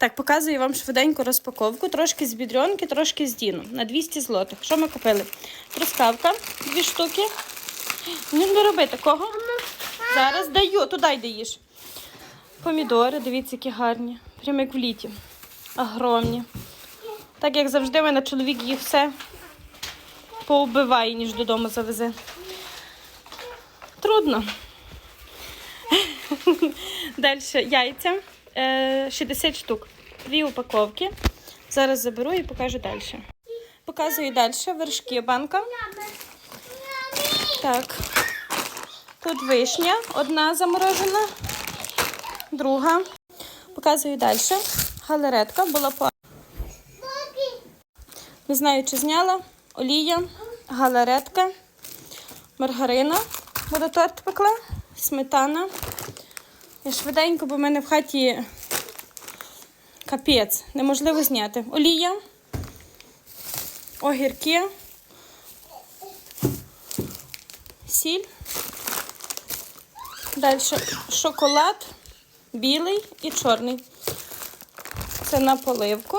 Так, показую вам швиденьку розпаковку. Трошки з бідрьонки, трошки з діну. На 200 злотих. Що ми купили? Трускавка, дві штуки. Не, не роби такого. Зараз даю, туди йди їж. Помідори, дивіться, які гарні. Прямо як в літі. Огромні. Так як завжди, в мене чоловік їх все поубиває, ніж додому завезе. Трудно. Далі яйця. Е, 60 штук. Дві упаковки. Зараз заберу і покажу далі. Показую далі вершки банка. Так. Тут вишня, одна заморожена, друга. Показую далі. Галеретка була по. Не знаю, чи зняла. Олія, галеретка, маргарина. Буду торт пекла, сметана. Я швиденько, бо в мене в хаті капець. Неможливо зняти. Олія, огірки, сіль. Далі шоколад, білий і чорний. Це на поливку.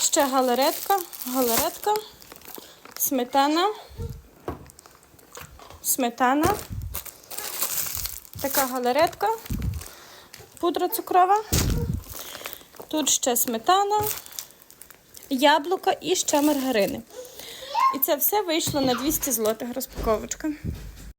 Ще галеретка, галеретка, сметана, сметана, така галеретка, пудра цукрова. Тут ще сметана, яблука і ще маргарини. І це все вийшло на 200 злотих розпаковочка.